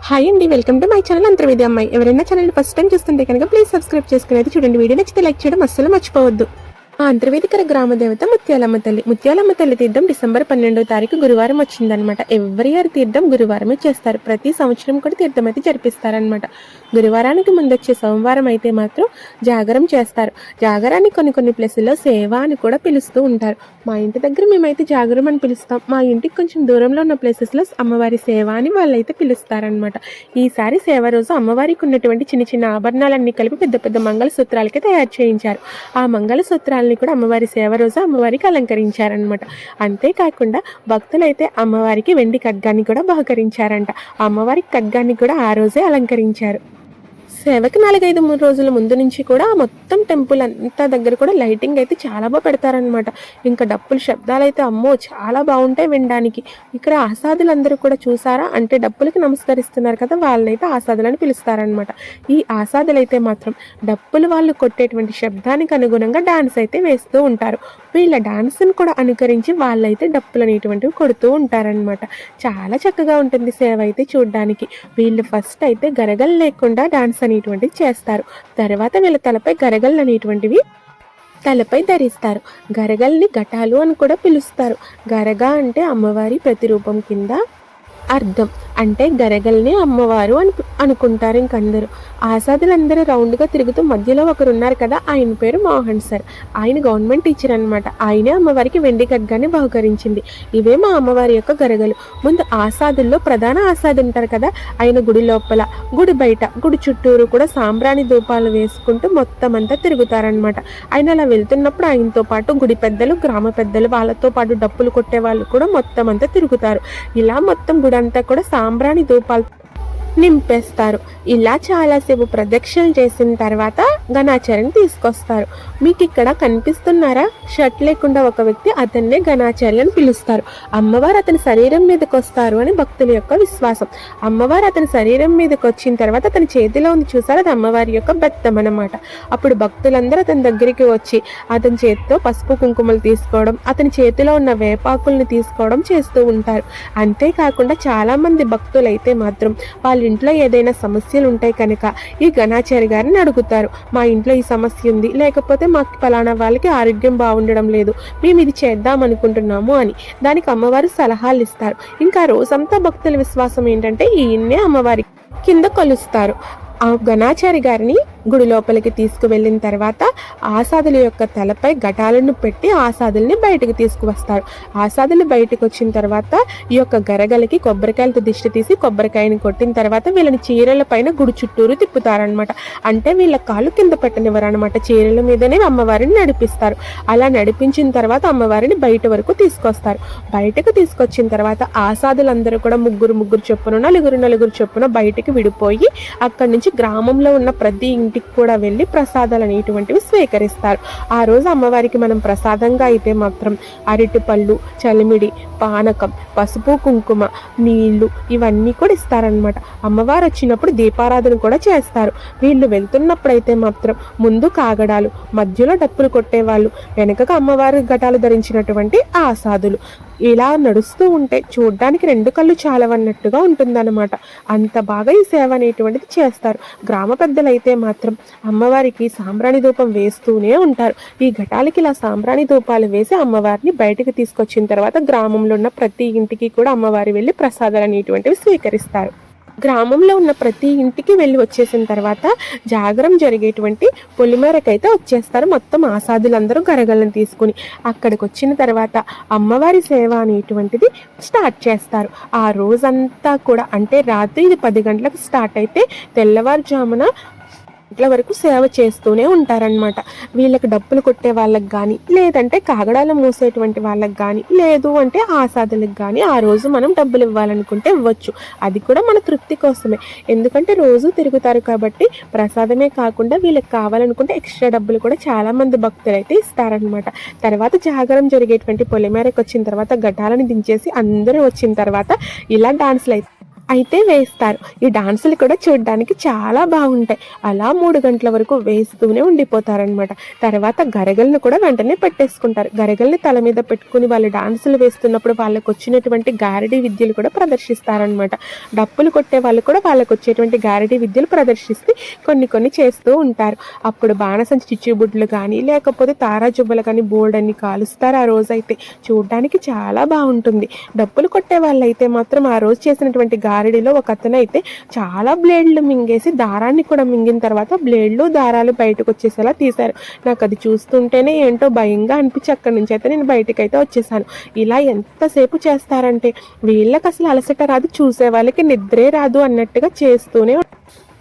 Hi అండి welcome to my channel Antarvedi అమ్మాయి ఎవరైనా ఛానల్ ఫస్ట్ టైం చూస్తుంటే కనుక ప్లీజ్ సబ్స్క్రైబ్ చేసుకునేది చూడండి. వీడియో నచ్చితే లైక్ చేయడం అస్సలు మర్చిపోవద్దు. అంతర్వేదికర గ్రామ దేవత ముత్యాలమ్మ తల్లి. ముత్యాలమ్మ తల్లి తీర్థం డిసెంబర్ పన్నెండో తారీఖు గురువారం వచ్చిందనమాట ఎవ్రీ ఇయర్ తీర్థం గురువారమే చేస్తారు. ప్రతి సంవత్సరం కూడా తీర్థం అయితే జరిపిస్తారనమాట గురువారానికి ముందు వచ్చే సోమవారం అయితే మాత్రం జాగరం చేస్తారు. జాగరాన్ని కొన్ని కొన్ని ప్లేసుల్లో సేవ అని కూడా పిలుస్తూ ఉంటారు. మా ఇంటి దగ్గర మేమైతే జాగరం అని పిలుస్తాం. మా ఇంటికి కొంచెం దూరంలో ఉన్న ప్లేసెస్లో అమ్మవారి సేవ అని వాళ్ళైతే పిలుస్తారనమాట ఈసారి సేవ రోజు అమ్మవారికి ఉన్నటువంటి చిన్న చిన్న ఆభరణాలన్నీ కలిపి పెద్ద పెద్ద మంగళసూత్రాలకి తయారు చేయించారు. ఆ మంగళసూత్రాలని కూడా అమ్మవారి సేవ రోజు అమ్మవారికి అలంకరించారనమాట అంతేకాకుండా భక్తులైతే అమ్మవారికి వెండి ఖడ్గాన్ని కూడా బహుకరించారంట. అమ్మవారి ఖడ్గాన్ని కూడా ఆ రోజే అలంకరించారు. సేవకి నాలుగైదు మూడు రోజుల ముందు నుంచి కూడా మొత్తం టెంపుల్ అంతా దగ్గర కూడా లైటింగ్ అయితే చాలా బాగా పెడతారనమాట ఇంకా డప్పుల శబ్దాలు అయితే అమ్మో చాలా బాగుంటాయి వినడానికి. ఇక్కడ ఆసాదులందరూ కూడా చూసారా? అంటే డప్పులకి నమస్కరిస్తున్నారు కదా వాళ్ళనైతే ఆసాదులని పిలుస్తారనమాట ఈ ఆసాదులు అయితే మాత్రం డప్పులు వాళ్ళు కొట్టేటువంటి శబ్దానికి అనుగుణంగా డాన్స్ అయితే వేస్తూ ఉంటారు. వీళ్ళ డాన్స్ని కూడా అనుకరించి వాళ్ళైతే డప్పులు అనేటువంటివి కొడుతూ ఉంటారనమాట చాలా చక్కగా ఉంటుంది సేవ అయితే చూడడానికి. వీళ్ళు ఫస్ట్ అయితే గరగలు లేకుండా డాన్స్ అనేటువంటివి చేస్తారు. తర్వాత వీళ్ళ తలపై గరగలు అనేటువంటివి తలపై ధరిస్తారు. గరగల్ని ఘటాలు అని కూడా పిలుస్తారు. గరగ అంటే అమ్మవారి ప్రతిరూపం కింద అర్థం. అంటే గరగల్ని అమ్మవారు అని అనుకుంటారు ఇంకందరూ ఆసాదులందరూ రౌండ్గా తిరుగుతూ మధ్యలో ఒకరు ఉన్నారు కదా ఆయన పేరు మోహన్ సార్. ఆయన గవర్నమెంట్ టీచర్ అనమాట ఆయనే అమ్మవారికి వెండి ఖడ్గాన్ని బహుకరించింది. ఇవే మా అమ్మవారి యొక్క గరగలు. ముందు ఆసాదుల్లో ప్రధాన ఆసాదు ఉంటారు కదా ఆయన గుడి లోపల గుడి బయట గుడి చుట్టూరు కూడా సాంబ్రాణి ధూపాలు వేసుకుంటూ మొత్తం అంతా తిరుగుతారనమాట ఆయన అలా వెళ్తున్నప్పుడు ఆయనతో పాటు గుడి పెద్దలు గ్రామ పెద్దలు వాళ్ళతో పాటు డప్పులు కొట్టే వాళ్ళు కూడా మొత్తం అంతా తిరుగుతారు. ఇలా మొత్తం గుడి అంతా కూడా సాం సాంబ్రాణి ధూపాలు నింపేస్తారు. ఇలా చాలాసేపు ప్రదక్షిణలు చేసిన తర్వాత గణాచార్యం తీసుకొస్తారు. మీకు ఇక్కడ కనిపిస్తున్నారా? షర్ట్ లేకుండా ఒక వ్యక్తి అతన్నే గణాచార్య పిలుస్తారు. అమ్మవారు అతని శరీరం మీదకి వస్తారు అని భక్తుల యొక్క విశ్వాసం. అమ్మవారు అతని శరీరం మీదకి వచ్చిన తర్వాత అతని చేతిలో ఉంది చూసారు? అది అమ్మవారి యొక్క బెత్తం అన్నమాట. అప్పుడు భక్తులందరూ అతని దగ్గరికి వచ్చి అతని చేతితో పసుపు కుంకుమలు తీసుకోవడం అతని చేతిలో ఉన్న వేపాకుల్ని తీసుకోవడం చేస్తూ ఉంటారు. అంతేకాకుండా చాలామంది భక్తులైతే మాత్రం వాళ్ళు ఇంట్లో ఏదైనా సమస్యలు ఉంటాయి కనుక ఈ ఘనాచారి గారిని అడుగుతారు. మా ఇంట్లో ఈ సమస్య ఉంది లేకపోతే మాకు ఫలానా వాళ్ళకి ఆరోగ్యం బాగుండడం లేదు మేము ఇది చేద్దాం అనుకుంటున్నాము అని. దానికి అమ్మవారు సలహాలు ఇస్తారు. ఇంకా రోజంతా భక్తుల విశ్వాసం ఏంటంటే ఈయన్నే అమ్మవారి కింద కొలుస్తారు. ఆ గణాచారి గారిని గుడి లోపలికి తీసుకువెళ్ళిన తర్వాత ఆసాదుల యొక్క తలపై ఘటాలను పెట్టి ఆసాదుల్ని బయటకు తీసుకువస్తారు. ఆసాదులు బయటకు వచ్చిన తర్వాత ఈ యొక్క గరగలకి కొబ్బరికాయలతో దిష్టి తీసి కొబ్బరికాయని కొట్టిన తర్వాత వీళ్ళని చీరల పైన గుడి చుట్టూరు తిప్పుతారనమాట అంటే వీళ్ళ కాళ్ళు కింద పెట్టనివ్వరు అనమాట చీరల మీదనే అమ్మవారిని నడిపిస్తారు. అలా నడిపించిన తర్వాత అమ్మవారిని బయట వరకు తీసుకొస్తారు. బయటకు తీసుకొచ్చిన తర్వాత ఆసాదులందరూ కూడా ముగ్గురు ముగ్గురు చొప్పున నలుగురు నలుగురు చొప్పున బయటికి విడిపోయి అక్కడి నుంచి గ్రామంలో ఉన్న ప్రతి ఇంటికి కూడా వెళ్ళి ప్రసాదాలు అనేటువంటివి స్వీకరిస్తారు. ఆ రోజు అమ్మవారికి మనం ప్రసాదంగా అయితే మాత్రం అరటిపళ్ళు చలిమిడి పానకం పసుపు కుంకుమ నీళ్ళు ఇవన్నీ కూడా ఇస్తారనమాట అమ్మవారు వచ్చినప్పుడు దీపారాధన కూడా చేస్తారు. వీళ్ళు వెళ్తున్నప్పుడు అయితే మాత్రం ముందు కాగడాలు మధ్యలో డప్పులు కొట్టేవాళ్ళు వెనకగా అమ్మవారి ఘటాలు ధరించినటువంటి ఆసాదులు. ఇలా నడుస్తూ ఉంటే చూడ్డానికి రెండు కళ్ళు చాలవన్నట్టుగా ఉంటుందన్నమాట. అంత బాగా ఈ సేవ అనేటువంటిది చేస్తారు. గ్రామ పెద్దలైతే మాత్రం అమ్మవారికి సాంబ్రాణి ధూపం వేస్తూనే ఉంటారు. ఈ ఘటాలకి ఇలా సాంబ్రాణి ధూపాలు వేసి అమ్మవారిని బయటకు తీసుకొచ్చిన తర్వాత గ్రామంలో ఉన్న ప్రతి ఇంటికి కూడా అమ్మవారి వెళ్ళి ప్రసాదాలు అనేటువంటివి స్వీకరిస్తారు. గ్రామంలో ఉన్న ప్రతి ఇంటికి వెళ్ళి వచ్చేసిన తర్వాత జాగరం జరిగేటువంటి పొలిమేరకైతే వచ్చేస్తారు. మొత్తం ఆసాదులందరూ గరగలను తీసుకుని అక్కడికి వచ్చిన తర్వాత అమ్మవారి సేవ అనేటువంటిది స్టార్ట్ చేస్తారు. ఆ రోజంతా కూడా అంటే రాత్రి ఇది పది గంటలకు స్టార్ట్ అయితే తెల్లవారుజామున గంటల వరకు సేవ చేస్తూనే ఉంటారనమాట వీళ్ళకి డబ్బులు కొట్టే వాళ్ళకి కానీ లేదంటే కాగడాలు మూసేటువంటి వాళ్ళకి కానీ లేదు అంటే ఆసాదులకు కానీ ఆ రోజు మనం డబ్బులు ఇవ్వాలనుకుంటే ఇవ్వచ్చు. అది కూడా మన తృప్తి కోసమే. ఎందుకంటే రోజు తిరుగుతారు కాబట్టి ప్రసాదమే కాకుండా వీళ్ళకి కావాలనుకుంటే ఎక్స్ట్రా డబ్బులు కూడా చాలామంది భక్తులు అయితే ఇస్తారనమాట తర్వాత జాగరం జరిగేటువంటి పొలిమేరకు వచ్చిన తర్వాత ఘటాలను దించేసి అందరూ వచ్చిన తర్వాత ఇలా డాన్స్లు అయితే అయితే వేస్తారు. ఈ డాన్సులు కూడా చూడడానికి చాలా బాగుంటాయి. అలా మూడు గంటల వరకు వేస్తూనే ఉండిపోతారనమాట తర్వాత గరగలను కూడా వెంటనే పెట్టేసుకుంటారు. గరగల్ని తల మీద పెట్టుకుని వాళ్ళు డాన్సులు వేస్తున్నప్పుడు వాళ్ళకు వచ్చినటువంటి గారడీ విద్యలు కూడా ప్రదర్శిస్తారనమాట డప్పులు కొట్టే వాళ్ళు కూడా వాళ్ళకు వచ్చేటువంటి గారడీ విద్యలు ప్రదర్శిస్తే కొన్ని కొన్ని చేస్తూ ఉంటారు. అప్పుడు బాణసంచి చిచ్చుబుడ్లు కానీ లేకపోతే తారాజుబ్బలు కానీ బోర్డ్ అని కాలుస్తారు ఆ రోజైతే. చూడడానికి చాలా బాగుంటుంది. డప్పులు కొట్టే వాళ్ళైతే మాత్రం ఆ రోజు చేసినటువంటి గారడీలో ఒక అతను అయితే చాలా బ్లేడ్లు మింగేసి దారాన్ని కూడా మింగిన తర్వాత బ్లేడ్లు దారాలు బయటకు వచ్చేసేలా తీశారు. నాకు అది చూస్తుంటేనే ఏంటో భయంగా అనిపించి అక్కడి నుంచి అయితే నేను బయటకు అయితే వచ్చేసాను. ఇలా ఎంతసేపు చేస్తారంటే వీళ్ళకి అసలు అలసట రాదు చూసే వాళ్ళకి నిద్రే రాదు అన్నట్టుగా చేస్తూనే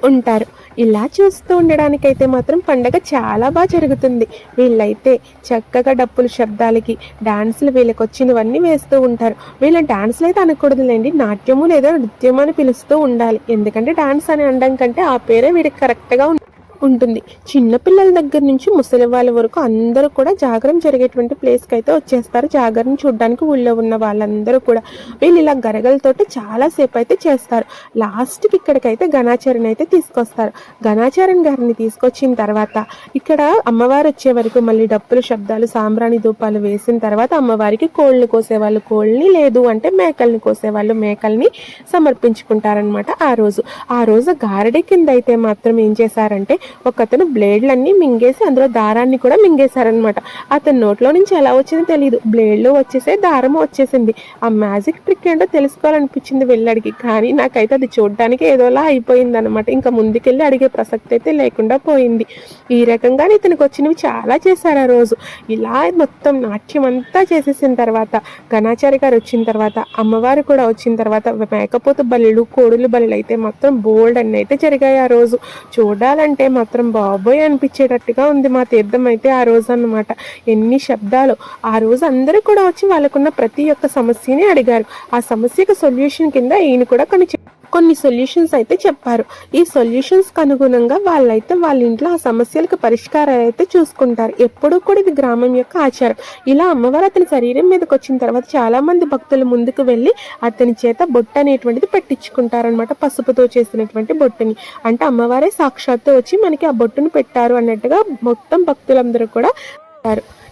ఉంటారు. ఇలా చూస్తూ ఉండడానికైతే మాత్రం పండగ చాలా బాగా జరుగుతుంది. వీళ్ళైతే చక్కగా డప్పుల శబ్దాలకి డాన్సులు వీళ్ళకి వచ్చినవన్నీ వేస్తూ ఉంటారు. వీళ్ళ డాన్సులు అయితే అనకూడదులేండి నాట్యము లేదా నృత్యము అని పిలుస్తూ ఉండాలి. ఎందుకంటే డాన్స్ అని అనడం కంటే ఆ పేరే వీడికి కరెక్ట్గా ఉం- ఉంటుంది. చిన్నపిల్లల దగ్గర నుంచి ముసలి వాళ్ళ వరకు అందరూ కూడా జాగరం జరిగేటువంటి ప్లేస్కి అయితే వచ్చేస్తారు. జాగరణ చూడడానికి ఊళ్ళో ఉన్న వాళ్ళందరూ కూడా వీళ్ళు ఇలా గరగలతోటి చాలాసేపు అయితే చేస్తారు. లాస్ట్కి ఇక్కడికైతే గణాచరణ అయితే తీసుకొస్తారు. గణాచరణ్ గారిని తీసుకొచ్చిన తర్వాత ఇక్కడ అమ్మవారు వచ్చే వరకు మళ్ళీ డప్పులు శబ్దాలు సాంబ్రాణి ధూపాలు వేసిన తర్వాత అమ్మవారికి కోళ్ళు కోసేవాళ్ళు. కోళ్ళని లేదు అంటే మేకల్ని కోసేవాళ్ళు. మేకల్ని సమర్పించుకుంటారనమాట ఆ రోజు. ఆ రోజు గారడి కింద అయితే మాత్రం ఏం చేశారంటే ఒకతను బ్లేడ్లన్నీ మింగేసి అందులో దారాన్ని కూడా మింగేశారనమాట అతని నోట్లో నుంచి ఎలా వచ్చిందో తెలియదు బ్లేడ్లు వచ్చేసే దారం వచ్చేసింది. ఆ మ్యాజిక్ ట్రిక్ ఏంటో తెలుసుకోవాలనిపించింది వెళ్ళడికి. కానీ నాకైతే అది చూడడానికి ఏదోలా అయిపోయింది అనమాట ఇంకా ముందుకెళ్ళి అడిగే ప్రసక్తి అయితే లేకుండా పోయింది. ఈ రకంగానే ఇతనికి వచ్చినవి చాలా చేశారు ఆ రోజు. ఇలా మొత్తం నాట్యం అంతా చేసేసిన తర్వాత గణాచారి గారు వచ్చిన తర్వాత అమ్మవారు కూడా వచ్చిన తర్వాత మేకపోతు బలులు కోడులు బలులు అయితే మాత్రం బోల్డ్ అన్ని అయితే జరిగాయి ఆ రోజు. చూడాలంటే మాత్రం బాబోయ్ అనిపించేటట్టుగా ఉంది మా తీర్థం అయితే ఆ రోజు అన్నమాట. ఎన్ని శబ్దాలు. ఆ రోజు అందరూ కూడా వచ్చి వాళ్ళకున్న ప్రతి ఒక్క సమస్యని అడిగారు. ఆ సమస్యకు సొల్యూషన్ కింద ఈయన కూడా కొన్ని కొన్ని సొల్యూషన్స్ అయితే చెప్పారు. ఈ సొల్యూషన్స్కి అనుగుణంగా వాళ్ళైతే వాళ్ళ ఇంట్లో ఆ సమస్యలకు పరిష్కారాలు అయితే చూసుకుంటారు. ఎప్పుడూ కూడా ఇది గ్రామం యొక్క ఆచారం. ఇలా అమ్మవారు అతని శరీరం మీదకి వచ్చిన తర్వాత చాలామంది భక్తులు ముందుకు వెళ్ళి అతని చేత బొట్టు అనేటువంటిది పెట్టించుకుంటారనమాట పసుపుతో చేసినటువంటి బొట్టుని. అంటే అమ్మవారే సాక్షాత్తు వచ్చి మనకి ఆ బొట్టును పెట్టారు అన్నట్టుగా మొత్తం భక్తులందరూ కూడా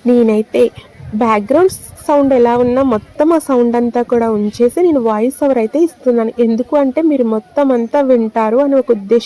నేనైతే బ్యాక్గ్రౌండ్స్ సౌండ్ ఎలా ఉన్నా మొత్తం ఆ సౌండ్ అంతా కూడా ఉంచేసి నేను వాయిస్ ఓవర్ అయితే ఇస్తున్నాను. ఎందుకు అంటే మీరు మొత్తం అంతా వింటారు అని ఒక ఉద్దేశం